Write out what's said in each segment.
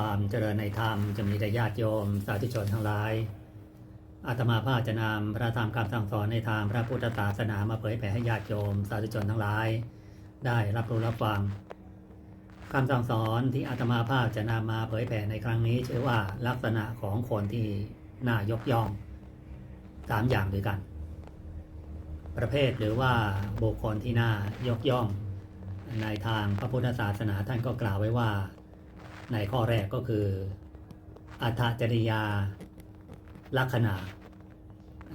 ความเจริญในธรรมจะมีแต่ญาติโยม สาธุชนทั้งหลาย อาตมาภาพจะนำพระธรรมคำสั่งสอนในทางพระพุทธศาสนามาเผยแผ่ให้ญาติโยม สาธุชนทั้งหลาย ได้รับรู้รับฟังคำสั่งสอนที่อาตมาภาพจะนำมาเผยแผ่ในครั้งนี้ชื่อว่าลักษณะของคนที่น่ายกย่องสามอย่างด้วยกัน ประเภทหรือว่าบุคคลที่น่ายกย่อง ในทางพระพุทธศาสนาท่านก็กล่าวไว้ว่า ในข้อแรกก็คืออัตจริยาลักษณะ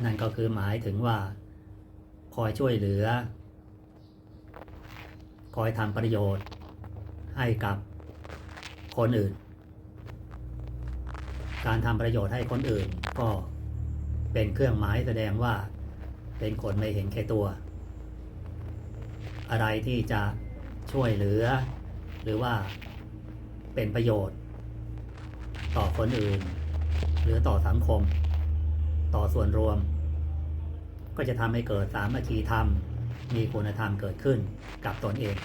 นั่นก็คือหมายถึงว่า คอยช่วยเหลือ คอยทำประโยชน์ ให้กับคนอื่น การทำประโยชน์ให้คนอื่นก็เป็นเครื่องหมายแสดงว่าเป็นคนไม่เห็นแก่ตัว อะไรที่จะช่วยเหลือ หรือว่า เป็นประโยชน์ ต่อคนอื่น หรือต่อสังคม ต่อส่วนรวม ก็จะทำให้เกิดสามัคคีธรรม มีคุณธรรมเกิดขึ้นกับตนเอง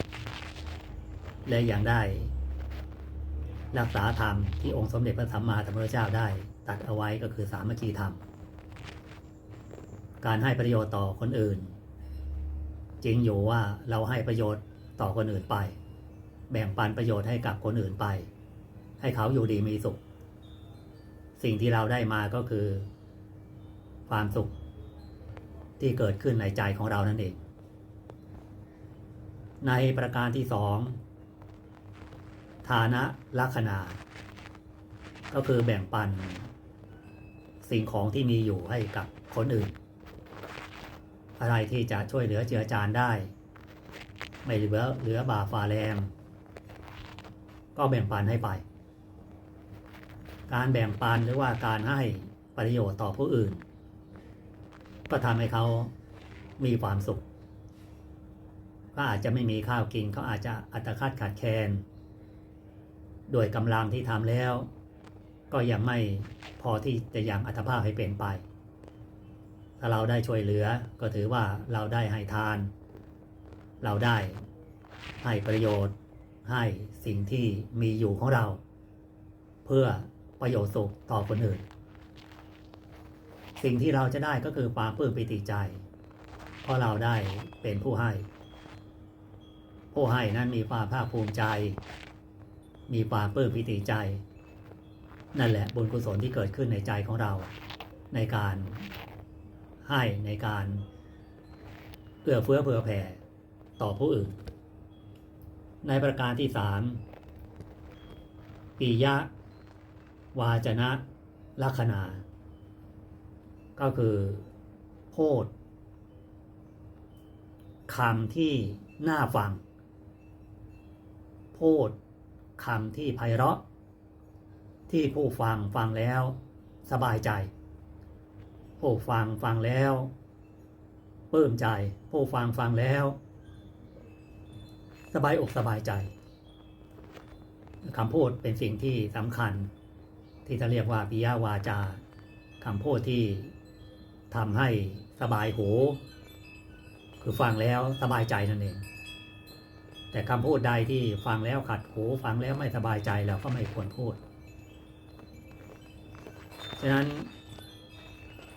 และยังได้ รักษาธรรมที่องค์สมเด็จพระสัมมาสัมพุทธเจ้าได้ตัดเอาไว้ก็คือสามัคคีธรรม การให้ประโยชน์ต่อคนอื่น จริงอยู่ว่าเราให้ประโยชน์ต่อคนอื่นไป แบ่งปันประโยชน์ให้กับคนอื่นไป ให้เขาอยู่ดีมีสุข สิ่งที่เราได้มาก็คือ ความสุข ที่เกิดขึ้นในใจของเรานั่นเอง ในประการที่สองฐานะลักษณะก็คือแบ่งปัน สิ่งของที่มีอยู่ให้กับคนอื่น อะไรที่จะช่วยเหลือเจือจานได้ ไม่เหลือเหลือบาฝ่าแรง ก็แบ่งปันให้ไป การแบ่งปันหรือว่าการให้ประโยชน์ต่อผู้อื่น ก็ทำให้เขามีความสุข ก็อาจจะไม่มีข้าวกินเขาอาจจะอัตคัดขาดแคลนโดยกำลังที่ทำแล้ว ก็ยังไม่พอที่จะยังอัตภาพให้เป็นไปถ้าเราได้ช่วยเหลือก็ถือว่าเราได้ให้ทาน เราได้ให้ประโยชน์ ให้สิ่งที่มีอยู่ของเรา เพื่อประโยชน์สุขต่อคนอื่น สิ่งที่เราจะได้ก็คือความปลื้มปิติใจ เพราะเราได้เป็นผู้ให้ ผู้ให้นั้นมีความภาคภูมิใจ มีความปลื้มปิติใจ นั่นแหละบุญกุศลที่เกิดขึ้นในใจของเรา ในการให้ในการเอื้อเฟื้อเผื่อแผ่ต่อผู้อื่น ในประการที่สามปิยะ วาจนะลักษณะก็คือพูดคำที่น่าฟัง พูดคำที่ไพเราะ ที่ผู้ฟังฟังแล้วสบายใจ ผู้ฟังฟังแล้วปลื้มใจ ผู้ฟังฟังแล้ว สบายอกสบายใจคำพูดเป็นสิ่งที่สำคัญ ที่จะเรียกว่าปิยาวาจาคำพูดที่ทำให้สบายหู คือฟังแล้วสบายใจนั่นเอง แต่คำพูดใดที่ฟังแล้วขัดหูฟังแล้วไม่สบายใจเราก็ไม่ควรพูด ฉะนั้น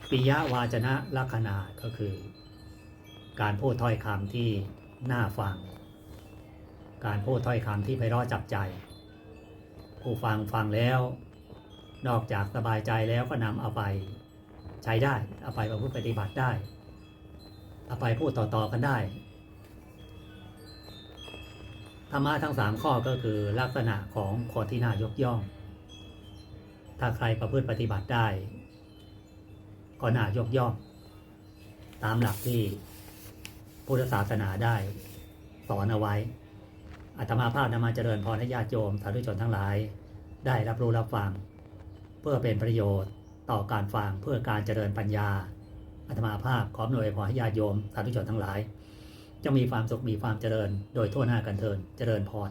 ปิยวาจนะลักษณะก็คือ การพูดถ้อยคำที่น่าฟัง การพูดถ้อยคำที่ไพเราะจับใจ ผู้ฟังฟังแล้ว นอกจากสบายใจแล้วก็นำเอาไปใช้ได้ เอาไปประพฤติปฏิบัติได้ เอาไปพูดต่อๆกันได้ธรรมะทั้งสามข้อก็คือลักษณะของคนที่น่ายกย่อง ถ้าใครประพฤติปฏิบัติได้ ก็น่ายกย่อง ตามหลักที่พุทธศาสนาได้สอนเอาไว้ อาตมาภาพนำมาเจริญพรให้ญาติโยมสาธุชนทั้งหลาย ได้รับรู้รับฟัง เพื่อเป็นประโยชน์ต่อการฟังเพื่อการเจริญปัญญาอาตมาภาพขออำนวยพรให้ญาติโยมสาธุชนทั้งหลาย จะมีความสุขมีความเจริญ โดยทั่วหน้ากันเทินเจริญพร